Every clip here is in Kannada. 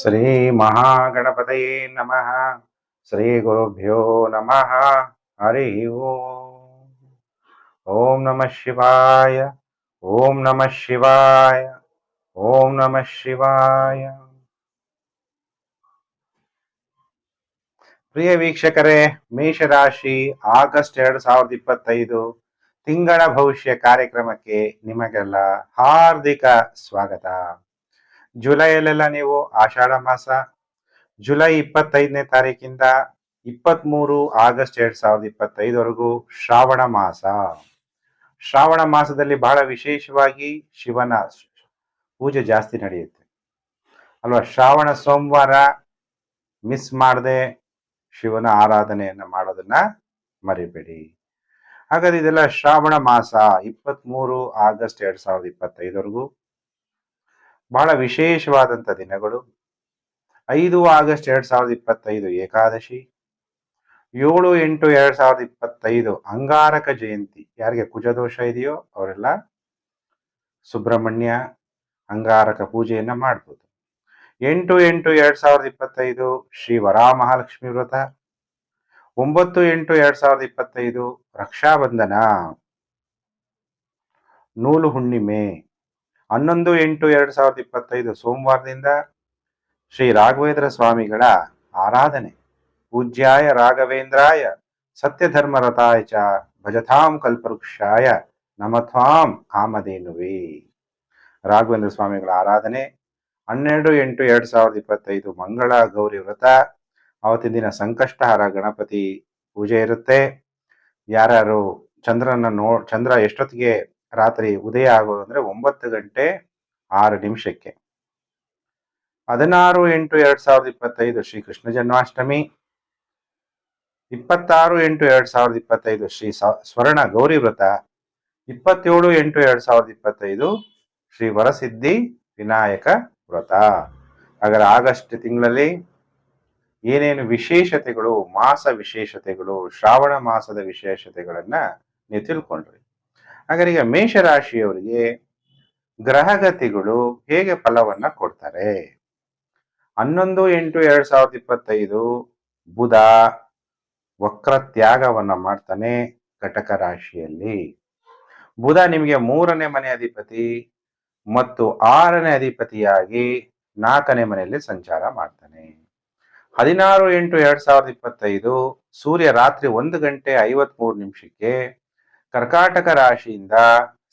ಶ್ರೀ ಮಹಾಗಣಪತಯೇ ನಮಃ ಶ್ರೀ ಗುರುಭ್ಯೋ ನಮಃ ಹರಿ ಓಂ ಓಂ ನಮಃ ಶಿವಾಯ ಓಂ ನಮಃ ಶಿವಾಯ ಓಂ ನಮಃ ಶಿವಾಯ ಪ್ರಿಯ ವೀಕ್ಷಕರೇ, ಮೇಷರಾಶಿ ಆಗಸ್ಟ್ ಎರಡ್ ಸಾವಿರದ ಇಪ್ಪತ್ತೈದು ತಿಂಗಳ ಭವಿಷ್ಯ ಕಾರ್ಯಕ್ರಮಕ್ಕೆ ನಿಮಗೆಲ್ಲ ಹಾರ್ದಿಕ ಸ್ವಾಗತ. ಜುಲೈಯಲ್ಲೆಲ್ಲ ನೀವು ಆಷಾಢ ಮಾಸ ಜುಲೈ ಇಪ್ಪತ್ತೈದನೇ ತಾರೀಕಿಂದ ಇಪ್ಪತ್ತ್ಮೂರು ಆಗಸ್ಟ್ ಎರಡ್ ಸಾವಿರದ ಇಪ್ಪತ್ತೈದವರೆಗೂ ಶ್ರಾವಣ ಮಾಸ. ಶ್ರಾವಣ ಮಾಸದಲ್ಲಿ ಬಹಳ ವಿಶೇಷವಾಗಿ ಶಿವನ ಪೂಜೆ ಜಾಸ್ತಿ ನಡೆಯುತ್ತೆ. ಅಲ್ವಾ? ಶ್ರಾವಣ ಸೋಮವಾರ ಮಿಸ್ ಮಾಡದೆ ಶಿವನ ಆರಾಧನೆಯನ್ನ ಮಾಡೋದನ್ನ ಮರಿಬೇಡಿ. ಹಾಗಾದ್ರೆ ಇದೆಲ್ಲ ಶ್ರಾವಣ ಮಾಸ ಇಪ್ಪತ್ತ್ಮೂರು ಆಗಸ್ಟ್ ಎರಡ್ ಸಾವಿರದ ಇಪ್ಪತ್ತೈದವರೆಗೂ ಬಹಳ ವಿಶೇಷವಾದಂಥ ದಿನಗಳು. ಐದು ಆಗಸ್ಟ್ ಎರಡ್ ಸಾವಿರದ ಇಪ್ಪತ್ತೈದು ಏಕಾದಶಿ, ಏಳು ಎಂಟು ಎರಡ್ ಸಾವಿರದ ಇಪ್ಪತ್ತೈದು ಅಂಗಾರಕ ಜಯಂತಿ. ಯಾರಿಗೆ ಕುಜದೋಷ ಇದೆಯೋ ಅವರೆಲ್ಲ ಸುಬ್ರಹ್ಮಣ್ಯ ಅಂಗಾರಕ ಪೂಜೆಯನ್ನ ಮಾಡ್ಬೋದು. ಎಂಟು ಎಂಟು ಎರಡ್ ಸಾವಿರದ ಇಪ್ಪತ್ತೈದು ಶ್ರೀ ವರಾಮಹಾಲಕ್ಷ್ಮಿ ವ್ರತ. ಒಂಬತ್ತು ಎಂಟು ಎರಡ್ ಸಾವಿರದ ಇಪ್ಪತ್ತೈದು ರಕ್ಷಾಬಂಧನ. ನೂಲು ಹುಣ್ಣಿಮೆ. ಹನ್ನೊಂದು ಎಂಟು ಎರಡು ಸಾವಿರದ ಇಪ್ಪತ್ತೈದು ಸೋಮವಾರದಿಂದ ಶ್ರೀ ರಾಘವೇಂದ್ರ ಸ್ವಾಮಿಗಳ ಆರಾಧನೆ. ಪೂಜ್ಯಾಯ ರಾಘವೇಂದ್ರಾಯ ಸತ್ಯಧರ್ಮರಥಾಯ ಚ ಭಜತಾಂ ಕಲ್ಪವೃಕ್ಷಾಯ ನಮತ್ವಾಂ ಆಮದೇನುವೆ ರಾಘವೇಂದ್ರ ಸ್ವಾಮಿಗಳ ಆರಾಧನೆ. ಹನ್ನೆರಡು ಎಂಟು ಎರಡು ಸಾವಿರದ ಇಪ್ಪತ್ತೈದು ಮಂಗಳ ಗೌರಿ ವ್ರತ. ಅವತ್ತಿನ ದಿನ ಸಂಕಷ್ಟಹಾರ ಗಣಪತಿ ಪೂಜೆ ಇರುತ್ತೆ. ಯಾರ್ಯಾರು ಚಂದ್ರನ ನೋ, ಚಂದ್ರ ಎಷ್ಟೊತ್ತಿಗೆ ರಾತ್ರಿ ಉದಯ ಆಗೋದು ಅಂದ್ರೆ ಒಂಬತ್ತು ಗಂಟೆ ಆರು ನಿಮಿಷಕ್ಕೆ. ಹದಿನಾರು ಎಂಟು ಎರಡ್ ಸಾವಿರದ ಇಪ್ಪತ್ತೈದು ಶ್ರೀ ಕೃಷ್ಣ ಜನ್ಮಾಷ್ಟಮಿ. ಇಪ್ಪತ್ತಾರು ಎಂಟು ಎರಡ್ ಸಾವಿರದ ಇಪ್ಪತ್ತೈದು ಶ್ರೀ ಸ್ವರ್ಣ ಗೌರಿ ವ್ರತ. ಇಪ್ಪತ್ತೇಳು ಎಂಟು ಎರಡ್ ಸಾವಿರದ ಇಪ್ಪತ್ತೈದು ಶ್ರೀ ವರಸಿದ್ಧಿ ವಿನಾಯಕ ವ್ರತ. ಹಾಗಾದ್ರೆ ಆಗಸ್ಟ್ ತಿಂಗಳಲ್ಲಿ ಏನೇನು ವಿಶೇಷತೆಗಳು, ಮಾಸ ವಿಶೇಷತೆಗಳು, ಶ್ರಾವಣ ಮಾಸದ ವಿಶೇಷತೆಗಳನ್ನ ನೀವು ತಿಳ್ಕೊಂಡ್ರಿ. ಹಾಗಾದ್ರೆ ಈಗ ಮೇಷರಾಶಿಯವರಿಗೆ ಗ್ರಹಗತಿಗಳು ಹೇಗೆ ಫಲವನ್ನ ಕೊಡ್ತಾರೆ? ಹನ್ನೊಂದು ಎಂಟು ಎರಡ್ ಸಾವಿರದ ಇಪ್ಪತ್ತೈದು ಬುಧ ವಕ್ರ ತ್ಯಾಗವನ್ನ ಮಾಡ್ತಾನೆ ಘಟಕ ರಾಶಿಯಲ್ಲಿ. ಬುಧ ನಿಮಗೆ ಮೂರನೇ ಮನೆ ಅಧಿಪತಿ ಮತ್ತು ಆರನೇ ಅಧಿಪತಿಯಾಗಿ ನಾಲ್ಕನೇ ಮನೆಯಲ್ಲಿ ಸಂಚಾರ ಮಾಡ್ತಾನೆ. ಹದಿನಾರು ಎಂಟು ಎರಡ್ ಸಾವಿರದ ಇಪ್ಪತ್ತೈದು ಸೂರ್ಯ ರಾತ್ರಿ ಒಂದು ಗಂಟೆ ಐವತ್ಮೂರು ನಿಮಿಷಕ್ಕೆ ಕರ್ಕಾಟಕ ರಾಶಿಯಿಂದ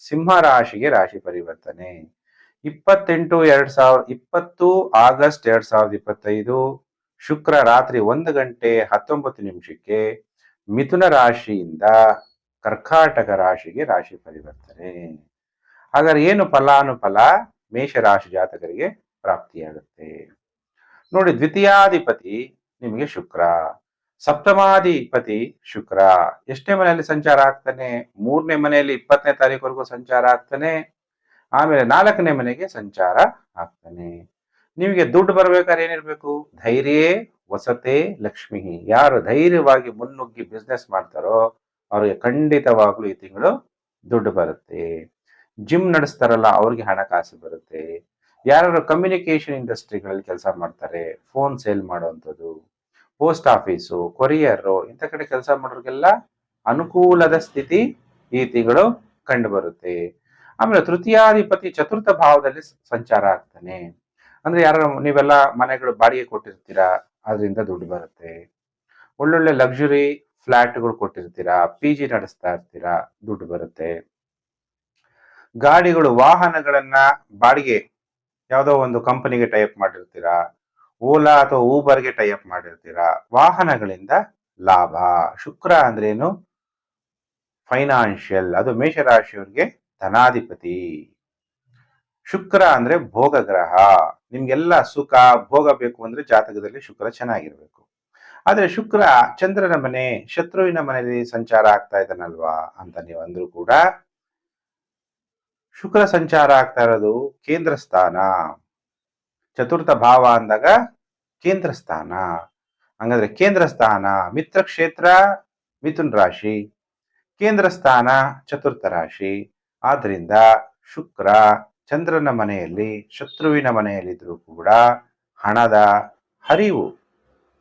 ಸಿಂಹ ರಾಶಿಗೆ ರಾಶಿ ಪರಿವರ್ತನೆ. ಇಪ್ಪತ್ತೆಂಟು ಎರಡ್ ಸಾವಿರದ ಇಪ್ಪತ್ತು ಆಗಸ್ಟ್ ಎರಡ್ ಸಾವಿರದ ಇಪ್ಪತ್ತೈದು, ಶುಕ್ರ ರಾತ್ರಿ ಒಂದು ಗಂಟೆ ಹತ್ತೊಂಬತ್ತು ನಿಮಿಷಕ್ಕೆ ಮಿಥುನ ರಾಶಿಯಿಂದ ಕರ್ಕಾಟಕ ರಾಶಿಗೆ ರಾಶಿ ಪರಿವರ್ತನೆ. ಹಾಗಾದ್ರೆ ಏನು ಫಲಾನುಫಲ ಮೇಷರಾಶಿ ಜಾತಕರಿಗೆ ಪ್ರಾಪ್ತಿಯಾಗುತ್ತೆ? ನೋಡಿ, ದ್ವಿತೀಯಾಧಿಪತಿ ನಿಮಗೆ ಶುಕ್ರ. ಸಪ್ತಮಾಧಿಪತಿ ಶುಕ್ರ. ಎಷ್ಟನೇ ಮನೆಯಲ್ಲಿ ಸಂಚಾರ ಆಗ್ತಾನೆ? ಮೂರನೇ ಮನೆಯಲ್ಲಿ ಇಪ್ಪತ್ತನೇ ತಾರೀಕುವರೆಗೂ ಸಂಚಾರ ಆಗ್ತಾನೆ. ಆಮೇಲೆ ನಾಲ್ಕನೇ ಮನೆಗೆ ಸಂಚಾರ ಆಗ್ತಾನೆ. ನಿಮಗೆ ದುಡ್ಡು ಬರ್ಬೇಕಾದ್ರೆ ಏನಿರ್ಬೇಕು? ಧೈರ್ಯೇ, ವಸತೆ, ಲಕ್ಷ್ಮಿ. ಯಾರು ಧೈರ್ಯವಾಗಿ ಮುನ್ನುಗ್ಗಿ ಬಿಸ್ನೆಸ್ ಮಾಡ್ತಾರೋ ಅವ್ರಿಗೆ ಖಂಡಿತವಾಗ್ಲೂ ಈ ತಿಂಗಳು ದುಡ್ಡು ಬರುತ್ತೆ. ಜಿಮ್ ನಡೆಸ್ತಾರಲ್ಲ, ಅವ್ರಿಗೆ ಹಣಕಾಸು ಬರುತ್ತೆ. ಯಾರು ಕಮ್ಯುನಿಕೇಶನ್ ಇಂಡಸ್ಟ್ರಿಗಳಲ್ಲಿ ಕೆಲಸ ಮಾಡ್ತಾರೆ ಫೋನ್ ಸೇಲ್ ಮಾಡುವಂಥದ್ದು. ಪೋಸ್ಟ್ ಆಫೀಸು, ಕೊರಿಯರು, ಇಂಥ ಕಡೆ ಕೆಲಸ ಮಾಡೋರಿಗೆಲ್ಲ ಅನುಕೂಲದ ಸ್ಥಿತಿ ಈ ತಿಂಗಳು ಕಂಡು ಬರುತ್ತೆ ಆಮೇಲೆ ತೃತೀಯಾಧಿಪತಿ ಚತುರ್ಥ ಭಾವದಲ್ಲಿ ಸಂಚಾರ ಆಗ್ತಾನೆ. ಅಂದ್ರೆ ಯಾರು ನೀವೆಲ್ಲ ಮನೆಗಳು ಬಾಡಿಗೆ ಕೊಟ್ಟಿರ್ತೀರಾ ಅದರಿಂದ ದುಡ್ಡು ಬರುತ್ತೆ. ಒಳ್ಳೊಳ್ಳೆ ಲಕ್ಸುರಿ ಫ್ಲಾಟ್ಗಳು ಕೊಟ್ಟಿರ್ತೀರಾ, ಪಿ ಜಿ ನಡೆಸ್ತಾ ಇರ್ತೀರಾ, ದುಡ್ಡು ಬರುತ್ತೆ. ಗಾಡಿಗಳು, ವಾಹನಗಳನ್ನ ಬಾಡಿಗೆ ಯಾವುದೋ ಒಂದು ಕಂಪನಿಗೆ ಟೈಪ್ ಮಾಡಿರ್ತೀರಾ ಓಲಾ ಅಥವಾ ಊಬರ್ಗೆ ಟೈಅಪ್ ಮಾಡಿರ್ತೀರಾ? ವಾಹನಗಳಿಂದ ಲಾಭ. ಶುಕ್ರ ಅಂದ್ರೇನು ಫೈನಾನ್ಷಿಯಲ್ ಅದು ಮೇಷರಾಶಿಯವರಿಗೆ ಧನಾಧಿಪತಿ. ಶುಕ್ರ ಅಂದ್ರೆ ಭೋಗ ಗ್ರಹ ನಿಮ್ಗೆಲ್ಲ ಸುಖ, ಭೋಗ ಬೇಕು ಅಂದ್ರೆ ಜಾತಕದಲ್ಲಿ ಶುಕ್ರ ಚೆನ್ನಾಗಿರ್ಬೇಕು. ಆದ್ರೆ ಶುಕ್ರ ಚಂದ್ರನ ಮನೆ, ಶತ್ರುವಿನ ಮನೆಯಲ್ಲಿ ಸಂಚಾರ ಆಗ್ತಾ ಇದ್ದಾನಲ್ವಾ ಅಂತ ನೀವಂದ್ರು ಕೂಡ ಶುಕ್ರ ಸಂಚಾರ ಆಗ್ತಾ ಇರೋದು ಕೇಂದ್ರ ಸ್ಥಾನ. ಚತುರ್ಥ ಭಾವ ಅಂದಾಗ ಕೇಂದ್ರ ಸ್ಥಾನ. ಹಂಗಂದ್ರೆ ಕೇಂದ್ರ ಸ್ಥಾನ, ಮಿತ್ರ ಕ್ಷೇತ್ರ, ಮಿಥುನ್ ರಾಶಿ. ಕೇಂದ್ರ ಸ್ಥಾನ, ಚತುರ್ಥ ರಾಶಿ. ಆದ್ದರಿಂದ ಶುಕ್ರ ಚಂದ್ರನ ಮನೆಯಲ್ಲಿ, ಶತ್ರುವಿನ ಮನೆಯಲ್ಲಿದ್ದರೂ ಕೂಡ ಹಣದ ಹರಿವು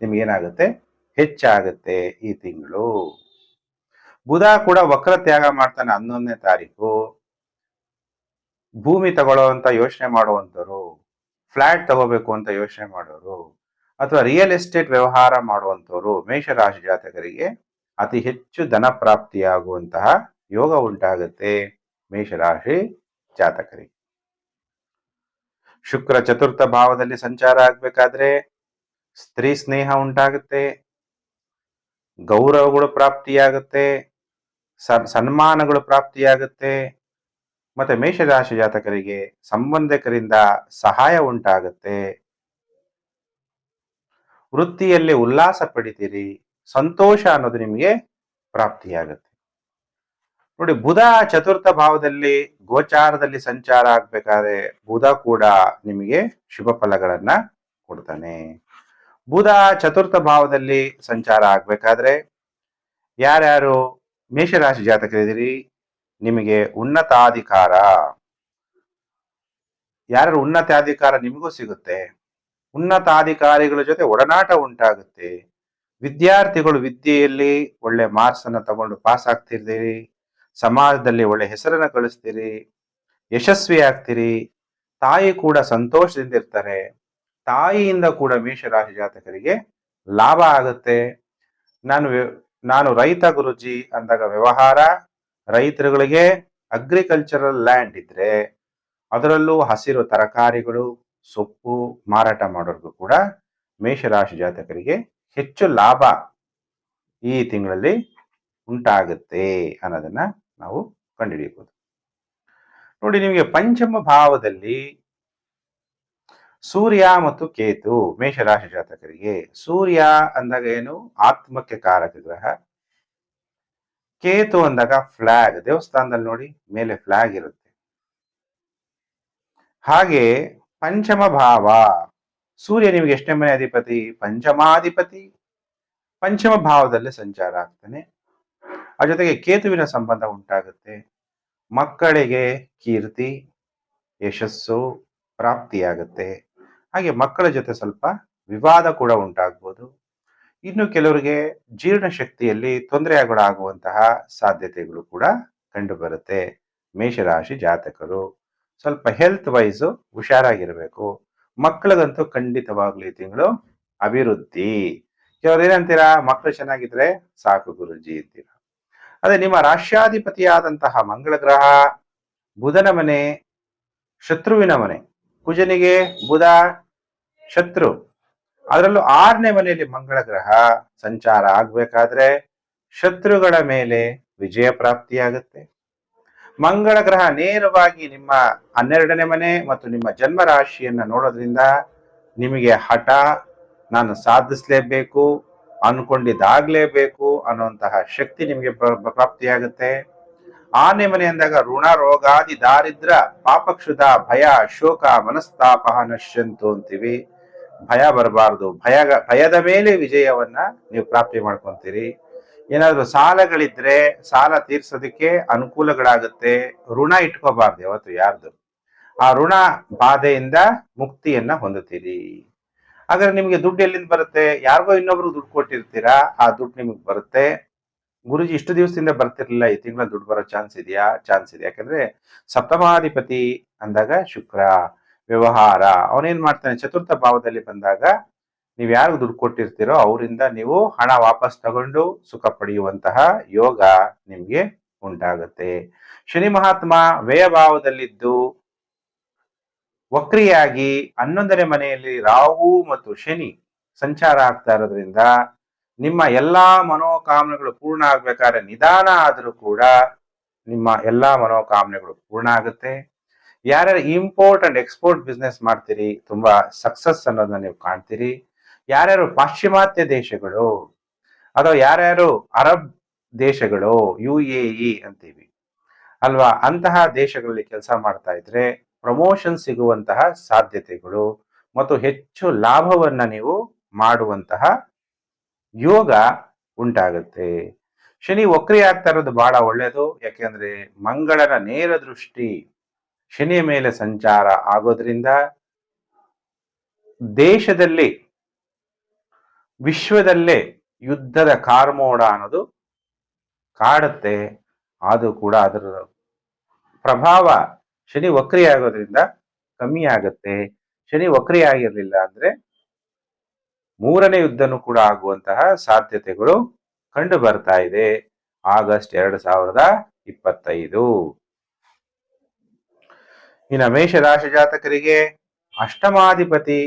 ನಿಮಗೇನಾಗುತ್ತೆ? ಹೆಚ್ಚಾಗುತ್ತೆ ಈ ತಿಂಗಳು. ಬುಧ ಕೂಡ ವಕ್ರ ತ್ಯಾಗ ಮಾಡ್ತಾನೆ ಹನ್ನೊಂದನೇ ತಾರೀಕು. ಭೂಮಿ ತಗೊಳ್ಳುವಂತ ಯೋಚನೆ ಮಾಡುವಂಥವ್ರು ಫ್ಲಾಟ್ ತಗೋಬೇಕು ಅಂತ ಯೋಚನೆ ಮಾಡೋರು. ಅಥವಾ ರಿಯಲ್ ಎಸ್ಟೇಟ್ ವ್ಯವಹಾರ ಮಾಡುವಂಥವರು ಮೇಷರಾಶಿ ಜಾತಕರಿಗೆ ಅತಿ ಹೆಚ್ಚು ಧನ ಪ್ರಾಪ್ತಿಯಾಗುವಂತಹ ಯೋಗ ಉಂಟಾಗುತ್ತೆ ಮೇಷರಾಶಿ ಜಾತಕರಿಗೆ. ಶುಕ್ರ ಚತುರ್ಥ ಭಾವದಲ್ಲಿ ಸಂಚಾರ ಆಗ್ಬೇಕಾದ್ರೆ ಸ್ತ್ರೀ ಸ್ನೇಹ ಉಂಟಾಗುತ್ತೆ, ಗೌರವಗಳು ಪ್ರಾಪ್ತಿಯಾಗುತ್ತೆ ಸನ್ಮಾನಗಳು ಪ್ರಾಪ್ತಿಯಾಗುತ್ತೆ, ಮತ್ತೆ ಮೇಷರಾಶಿ ಜಾತಕರಿಗೆ ಸಂಬಂಧಿಕರಿಂದ ಸಹಾಯ ಉಂಟಾಗುತ್ತೆ. ವೃತ್ತಿಯಲ್ಲಿ ಉಲ್ಲಾಸ ಪಡಿತೀರಿ, ಸಂತೋಷ ಅನ್ನೋದು ನಿಮಗೆ ಪ್ರಾಪ್ತಿಯಾಗುತ್ತೆ. ನೋಡಿ, ಬುಧ ಚತುರ್ಥ ಭಾವದಲ್ಲಿ ಗೋಚಾರದಲ್ಲಿ ಸಂಚಾರ ಆಗ್ಬೇಕಾದ್ರೆ ಬುಧ ಕೂಡ ನಿಮಗೆ ಶುಭ ಫಲಗಳನ್ನ ಕೊಡ್ತಾನೆ. ಬುಧ ಚತುರ್ಥ ಭಾವದಲ್ಲಿ ಸಂಚಾರ ಆಗ್ಬೇಕಾದ್ರೆ ಯಾರ್ಯಾರು ಮೇಷರಾಶಿ ಜಾತಕರಿದ್ದೀರಿ, ನಿಮಗೆ ಉನ್ನತಾಧಿಕಾರ. ಯಾರು ಉನ್ನತಾಧಿಕಾರ ನಿಮಗೂ ಸಿಗುತ್ತೆ? ಉನ್ನತಾಧಿಕಾರಿಗಳ ಜೊತೆ ಒಡನಾಟ ಉಂಟಾಗುತ್ತೆ. ವಿದ್ಯಾರ್ಥಿಗಳು ವಿದ್ಯೆಯಲ್ಲಿ ಒಳ್ಳೆ ಮಾರ್ಕ್ಸ್ ಅನ್ನ ತಗೊಂಡು ಪಾಸ್ ಆಗ್ತಿರ್ತೀರಿ, ಸಮಾಜದಲ್ಲಿ ಒಳ್ಳೆ ಹೆಸರನ್ನ ಕಳಿಸ್ತೀರಿ ಯಶಸ್ವಿ ಆಗ್ತೀರಿ, ತಾಯಿ ಕೂಡ ಸಂತೋಷದಿಂದ ಇರ್ತಾರೆ, ತಾಯಿಯಿಂದ ಕೂಡ ಮೇಷರಾಶಿ ಜಾತಕರಿಗೆ ಲಾಭ ಆಗುತ್ತೆ. ನಾನು ನಾನು ರೈತ ಗುರುಜಿ ಅಂದಾಗ ವ್ಯವಹಾರ, ರೈತರುಗಳಿಗೆ ಅಗ್ರಿಕಲ್ಚರಲ್ ಲ್ಯಾಂಡ್ ಇದ್ರೆ, ಅದರಲ್ಲೂ ಹಸಿರು ತರಕಾರಿಗಳು ಸೊಪ್ಪು ಮಾರಾಟ ಮಾಡೋರ್ಗೂ ಕೂಡ ಮೇಷರಾಶಿ ಜಾತಕರಿಗೆ ಹೆಚ್ಚು ಲಾಭ ಈ ತಿಂಗಳಲ್ಲಿ ಉಂಟಾಗುತ್ತೆ ಅನ್ನೋದನ್ನ ನಾವು ಕಂಡುಹಿಡಿಯಬಹುದು. ನೋಡಿ, ನಿಮಗೆ ಪಂಚಮ ಭಾವದಲ್ಲಿ ಸೂರ್ಯ ಮತ್ತು ಕೇತು ಮೇಷರಾಶಿ ಜಾತಕರಿಗೆ, ಸೂರ್ಯ ಅಂದಾಗ ಏನು? ಆತ್ಮಕ್ಕೆ ಕಾರಕ ಗ್ರಹ. ಕೇತು ಅಂದಾಗ ಫ್ಲಾಗ್ ದೇವಸ್ಥಾನದಲ್ಲಿ ನೋಡಿ, ಮೇಲೆ ಫ್ಲಾಗ್ ಇರುತ್ತೆ. ಹಾಗೆ ಪಂಚಮ ಭಾವ ಸೂರ್ಯ ನಿಮಗೆ ಎಷ್ಟನೇ ಮನೆ ಅಧಿಪತಿ? ಪಂಚಮಾಧಿಪತಿ. ಪಂಚಮ ಭಾವದಲ್ಲಿ ಸಂಚಾರ ಆಗ್ತಾನೆ. ಆ ಜೊತೆಗೆ ಕೇತುವಿನ ಸಂಬಂಧ ಉಂಟಾಗುತ್ತೆ. ಮಕ್ಕಳಿಗೆ ಕೀರ್ತಿ, ಯಶಸ್ಸು, ಪ್ರಾಪ್ತಿಯಾಗುತ್ತೆ. ಹಾಗೆ ಮಕ್ಕಳ ಜೊತೆ ಸ್ವಲ್ಪ ವಿವಾದ ಕೂಡ ಉಂಟಾಗ್ಬೋದು. ಇನ್ನು ಕೆಲವರಿಗೆ ಜೀರ್ಣಶಕ್ತಿಯಲ್ಲಿ ತೊಂದರೆಗಳಾಗುವಂತಹ ಸಾಧ್ಯತೆಗಳು ಕೂಡ ಕಂಡುಬರುತ್ತೆ ಮೇಷರಾಶಿ ಜಾತಕರು. ಸ್ವಲ್ಪ ಹೆಲ್ತ್ ವೈಸ್ ಹುಷಾರಾಗಿರಬೇಕು. ಮಕ್ಕಳಿಗಂತೂ ಖಂಡಿತವಾಗ್ಲು ತಿಂಗಳು ಅಭಿವೃದ್ಧಿ. ಕೆಲವ್ರು ಏನಂತೀರಾ? ಮಕ್ಕಳು ಚೆನ್ನಾಗಿದ್ರೆ ಸಾಕು ಗುರುಜಿ ಅಂತೀರಾ. ಅದೇ ನಿಮ್ಮ ರಾಷ್ಟ್ರಾಧಿಪತಿಯಾದಂತಹ ಮಂಗಳ ಗ್ರಹ ಬುಧನ ಮನೆ, ಶತ್ರುವಿನ ಮನೆ. ಕುಜನಿಗೆ ಬುಧ, ಶತ್ರು. ಅದರಲ್ಲೂ ಆರನೇ ಮನೆಯಲ್ಲಿ ಮಂಗಳ ಗ್ರಹ ಸಂಚಾರ ಆಗ್ಬೇಕಾದ್ರೆ ಶತ್ರುಗಳ ಮೇಲೆ ವಿಜಯ ಪ್ರಾಪ್ತಿಯಾಗುತ್ತೆ. ಮಂಗಳ ಗ್ರಹ ನೇರವಾಗಿ ನಿಮ್ಮ ಹನ್ನೆರಡನೇ ಮನೆ ಮತ್ತು ನಿಮ್ಮ ಜನ್ಮ ರಾಶಿಯನ್ನು ನೋಡೋದ್ರಿಂದ ನಿಮಗೆ ಹಠ, ನಾನು ಸಾಧಿಸ್ಲೇಬೇಕು, ಅನ್ಕೊಂಡಿದ್ದಾಗ್ಲೇಬೇಕು ಅನ್ನುವಂತಹ ಶಕ್ತಿ ನಿಮಗೆ ಪ್ರ- ಪ್ರಾಪ್ತಿಯಾಗುತ್ತೆ. ಆನೆ ಮನೆ ಅಂದಾಗ ಋಣ ರೋಗಾದಿ ದಾರಿದ್ರ ಪಾಪಕ್ಷುದ ಭಯ, ಶೋಕ, ಮನಸ್ತಾಪ ನಶ್ಯಂತು ಅಂತೀವಿ. ಭಯ ಬರಬಾರ್ದು. ಭಯ ಭಯದ ಮೇಲೆ ವಿಜಯವನ್ನ ನೀವು ಪ್ರಾಪ್ತಿ ಮಾಡ್ಕೊಂತೀರಿ. ಏನಾದ್ರು ಸಾಲಗಳಿದ್ರೆ ಸಾಲ ತೀರ್ಸೋದಕ್ಕೆ ಅನುಕೂಲಗಳಾಗುತ್ತೆ, ಋಣ ಇಟ್ಕೋಬಾರ್ದು ಯಾವತ್ತು ಯಾರ್ದು. ಆ ಋಣ ಬಾಧೆಯಿಂದ ಮುಕ್ತಿಯನ್ನ ಹೊಂದುತ್ತೀರಿ. ಹಾಗಾದ್ರೆ ನಿಮಗೆ ದುಡ್ಡು ಎಲ್ಲಿಂದ ಬರುತ್ತೆ? ಯಾರಿಗೋ ಇನ್ನೊಬ್ರು ದುಡ್ಡು ಕೊಟ್ಟಿರ್ತೀರಾ? ಆ ದುಡ್ಡು ನಿಮಗೆ ಬರುತ್ತೆ. ಗುರುಜಿ ಇಷ್ಟು ದಿವಸದಿಂದ ಬರ್ತಿರ್ಲಿಲ್ಲ, ಈ ತಿಂಗಳ ದುಡ್ಡು ಬರೋ ಚಾನ್ಸ್ ಇದೆಯಾ? ಚಾನ್ಸ್ ಇದೆ ಯಾಕಂದ್ರೆ ಸಪ್ತಮಾಧಿಪತಿ ಅಂದಾಗ ಶುಕ್ರ, ವ್ಯವಹಾರ, ಅವನೇನ್ ಮಾಡ್ತಾನೆ? ಚತುರ್ಥ ಭಾವದಲ್ಲಿ ಬಂದಾಗ ನೀವು ಯಾರಿಗೂ ದುಡ್ಡು ಕೊಟ್ಟಿರ್ತೀರೋ ಅವರಿಂದ ನೀವು ಹಣ ವಾಪಸ್ ತಗೊಂಡು ಸುಖ ಪಡೆಯುವಂತಹ ಯೋಗ ನಿಮ್ಗೆ ಉಂಟಾಗುತ್ತೆ. ಶನಿ ಮಹಾತ್ಮ ವ್ಯಯಭಾವದಲ್ಲಿದ್ದು ವಕ್ರಿಯಾಗಿ ಹನ್ನೊಂದನೇ ಮನೆಯಲ್ಲಿ ರಾಹು ಮತ್ತು ಶನಿ ಸಂಚಾರ ಆಗ್ತಾ ಇರೋದ್ರಿಂದ ನಿಮ್ಮ ಎಲ್ಲಾ ಮನೋಕಾಮನೆಗಳು ಪೂರ್ಣ ಆಗ್ಬೇಕಾದ್ರೆ ನಿಧಾನ ಆದರೂ ಕೂಡ ನಿಮ್ಮ ಎಲ್ಲಾ ಮನೋಕಾಮನೆಗಳು ಪೂರ್ಣ ಆಗುತ್ತೆ. ಯಾರ್ಯಾರು ಇಂಪೋರ್ಟ್ ಅಂಡ್ ಎಕ್ಸ್ಪೋರ್ಟ್ ಬಿಸ್ನೆಸ್ ಮಾಡ್ತೀರಿ, ತುಂಬಾ ಸಕ್ಸಸ್ ಅನ್ನೋದನ್ನ ನೀವು ಕಾಣ್ತೀರಿ. ಯಾರ್ಯಾರು ಪಾಶ್ಚಿಮಾತ್ಯ ದೇಶಗಳು ಅಥವಾ ಯಾರ್ಯಾರು ಅರಬ್ ದೇಶಗಳು, ಯು ಎ ಇ ಅಂತೀವಿ, ಅಲ್ವಾ? ಅಂತಹ ದೇಶಗಳಲ್ಲಿ ಕೆಲಸ ಮಾಡ್ತಾ ಇದ್ರೆ ಪ್ರಮೋಷನ್ ಸಿಗುವಂತಹ ಸಾಧ್ಯತೆಗಳು ಮತ್ತು ಹೆಚ್ಚು ಲಾಭವನ್ನ ನೀವು ಮಾಡುವಂತಹ ಯೋಗ ಉಂಟಾಗುತ್ತೆ. ಶನಿ ವಕ್ರಿ ಆಗ್ತಾ ಇರೋದು ಬಹಳ ಒಳ್ಳೆಯದು ಯಾಕೆಂದ್ರೆ ಮಂಗಳನ ನೇರ ದೃಷ್ಟಿ ಶನಿಯ ಮೇಲೆ ಸಂಚಾರ ಆಗೋದ್ರಿಂದ ದೇಶದಲ್ಲಿ ವಿಶ್ವದಲ್ಲೇ ಯುದ್ಧದ ಕಾರ್ಮೋಡ ಅನ್ನೋದು ಕಾಡುತ್ತೆ. ಅದು ಕೂಡ ಅದರ ಪ್ರಭಾವ ಶನಿ ವಕ್ರಿ ಕಮ್ಮಿ ಆಗುತ್ತೆ. ಶನಿ ವಕ್ರಿ ಆಗಿರಲಿಲ್ಲ ಅಂದ್ರೆ ಮೂರನೇ ಯುದ್ಧನೂ ಕೂಡ ಆಗುವಂತಹ ಸಾಧ್ಯತೆಗಳು ಕಂಡು ಬರ್ತಾ ಇದೆ. ಆಗಸ್ಟ್ ಎರಡು ಸಾವಿರದ ಇಪ್ಪತ್ತೈದು. ಇನ್ನು ಮೇಷರಾಶಿ ಜಾತಕರಿಗೆ ಅಷ್ಟಮಾಧಿಪತಿ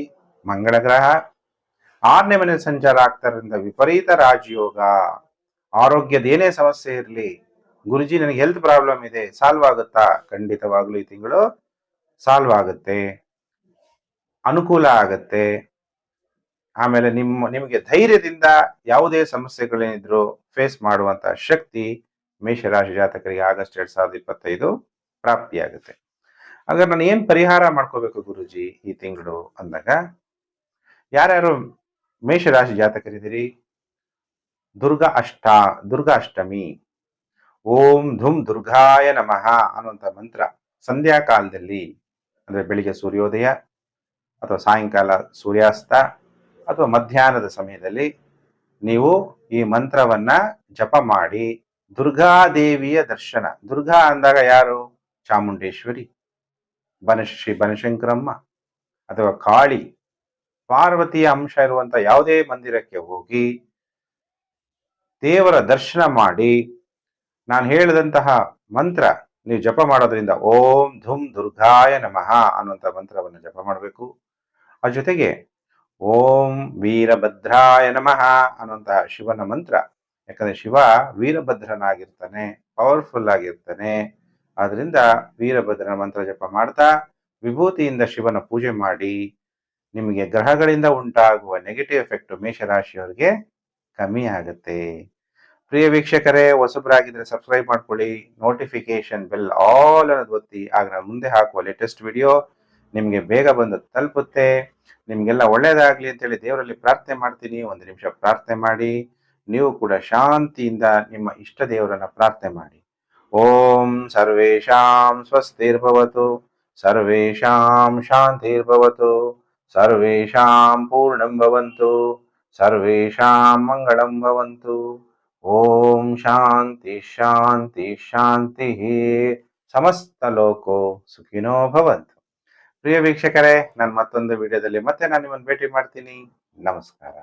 ಮಂಗಳ ಗ್ರಹ ಆರನೇ ಮನೆ ಸಂಚಾರ ಆಗ್ತಾರಿಂದ ವಿಪರೀತ ರಾಜಯೋಗ. ಆರೋಗ್ಯದ ಏನೇ ಸಮಸ್ಯೆ ಇರಲಿ, ಗುರುಜಿ ನನಗೆ ಹೆಲ್ತ್ ಪ್ರಾಬ್ಲಮ್ ಇದೆ ಸಾಲ್ವ್ ಆಗುತ್ತಾ? ಖಂಡಿತವಾಗ್ಲೂ ಈ ತಿಂಗಳು ಸಾಲ್ವ್ ಆಗುತ್ತೆ. ಅನುಕೂಲ ಆಗುತ್ತೆ. ಆಮೇಲೆ ನಿಮ್ಮ, ನಿಮಗೆ ಧೈರ್ಯದಿಂದ ಯಾವುದೇ ಸಮಸ್ಯೆಗಳೇನಿದ್ರು ಫೇಸ್ ಮಾಡುವಂತ ಶಕ್ತಿ ಮೇಷರಾಶಿ ಜಾತಕರಿಗೆ ಆಗಸ್ಟ್ ಎರಡ್ ಸಾವಿರದ ಇಪ್ಪತ್ತೈದು ಪ್ರಾಪ್ತಿಯಾಗುತ್ತೆ. ಹಾಗಾದ್ರೆ ನಾನು ಏನ್ ಪರಿಹಾರ ಮಾಡ್ಕೋಬೇಕು ಗುರುಜಿ ಈ ತಿಂಗಳು ಅಂದಾಗ? ಯಾರ್ಯಾರು ಮೇಷರಾಶಿ ಜಾತಕರಿದಿರಿ ದುರ್ಗಾ ಅಷ್ಟ, ದುರ್ಗಾ ಅಷ್ಟಮಿ. ಓಂ ಧುಂ ದುರ್ಗಾಯ ನಮಃ ಅನ್ನುವಂಥ ಮಂತ್ರ ಸಂಧ್ಯಾ ಕಾಲದಲ್ಲಿ ಅಂದ್ರೆ ಬೆಳಿಗ್ಗೆ ಸೂರ್ಯೋದಯ ಅಥವಾ ಸಾಯಂಕಾಲ ಸೂರ್ಯಾಸ್ತ ಅಥವಾ ಮಧ್ಯಾಹ್ನದ ಸಮಯದಲ್ಲಿ ನೀವು ಈ ಮಂತ್ರವನ್ನ ಜಪ ಮಾಡಿ ದುರ್ಗಾದೇವಿಯ ದರ್ಶನ. ದುರ್ಗಾ ಅಂದಾಗ ಯಾರು? ಚಾಮುಂಡೇಶ್ವರಿ, ಬನಶ್ರೀ ಬನಶಂಕರಮ್ಮ ಅಥವಾ ಕಾಳಿ. ಪಾರ್ವತಿಯ ಅಂಶ ಇರುವಂತ ಯಾವುದೇ ಮಂದಿರಕ್ಕೆ ಹೋಗಿ ದೇವರ ದರ್ಶನ ಮಾಡಿ, ನಾನು ಹೇಳಿದಂತಹ ಮಂತ್ರ ನೀವು ಜಪ ಮಾಡೋದ್ರಿಂದ ಓಂ ಧುಮ್ ದುರ್ಗಾಯ ನಮಃ ಅನ್ನುವಂಥ ಮಂತ್ರವನ್ನು ಜಪ ಮಾಡಬೇಕು. ಅದ್ರ ಜೊತೆಗೆ ಓಂ ವೀರಭದ್ರಾಯ ನಮಃ ಅನ್ನುವಂತಹ ಶಿವನ ಮಂತ್ರ, ಯಾಕಂದ್ರೆ ಶಿವ ವೀರಭದ್ರನಾಗಿರ್ತಾನೆ ಪವರ್ಫುಲ್ ಆಗಿರ್ತಾನೆ. ಆದ್ರಿಂದ ವೀರಭದ್ರನ ಮಂತ್ರ ಜಪ ಮಾಡ್ತಾ ವಿಭೂತಿಯಿಂದ ಶಿವನ ಪೂಜೆ ಮಾಡಿ ನಿಮಗೆ ಗ್ರಹಗಳಿಂದ ಉಂಟಾಗುವ ನೆಗೆಟಿವ್ ಎಫೆಕ್ಟ್ ಮೇಷರಾಶಿಯವರಿಗೆ ಕಮ್ಮಿ ಆಗುತ್ತೆ. ಪ್ರಿಯ ವೀಕ್ಷಕರೇ, ಹೊಸಬರಾಗಿದ್ರೆ ಸಬ್ಸ್ಕ್ರೈಬ್ ಮಾಡ್ಕೊಳ್ಳಿ. ನೋಟಿಫಿಕೇಶನ್ ಬೆಲ್ ಆಲ್ ಅನ್ನೋದು ಒತ್ತಿ. ಆಗ ನಾನು ಮುಂದೆ ಹಾಕುವ ಲೇಟೆಸ್ಟ್ ವಿಡಿಯೋ ನಿಮಗೆ ಬೇಗ ಬಂದು ತಲುಪುತ್ತೆ. ನಿಮಗೆಲ್ಲ ಒಳ್ಳೇದಾಗಲಿ ಅಂತೇಳಿ ದೇವರಲ್ಲಿ ಪ್ರಾರ್ಥನೆ ಮಾಡ್ತೀನಿ. ಒಂದು ನಿಮಿಷ ಪ್ರಾರ್ಥನೆ ಮಾಡಿ. ನೀವು ಕೂಡ ಶಾಂತಿಯಿಂದ ನಿಮ್ಮ ಇಷ್ಟ ದೇವರನ್ನು ಪ್ರಾರ್ಥನೆ ಮಾಡಿ. ಓಂ ಸರ್ವೇಷಾಂ ಸ್ವಸ್ತಿರ್ಭವತು. ಸರ್ವೇಷಾಂ ಶಾಂತಿರ್ಭವತು. ಸರ್ವೇಷಾಂ ಪೂರ್ಣಂ ಭವಂತು ಸರ್ವೇಷಾಂ ಮಂಗಳಂ ಭವಂತು ಓಂ ಶಾಂತಿ ಶಾಂತಿ ಶಾಂತಿ ಸಮಸ್ತ ಲೋಕೋ ಸುಖಿನೋ ಭವಂತು ಪ್ರಿಯ ವೀಕ್ಷಕರೇ, ನಾನು ಮತ್ತೊಂದು ವಿಡಿಯೋದಲ್ಲಿ ಮತ್ತೆ ನಾನು ನಿಮ್ಮನ್ನು ಭೇಟಿ ಮಾಡ್ತೀನಿ. ನಮಸ್ಕಾರ.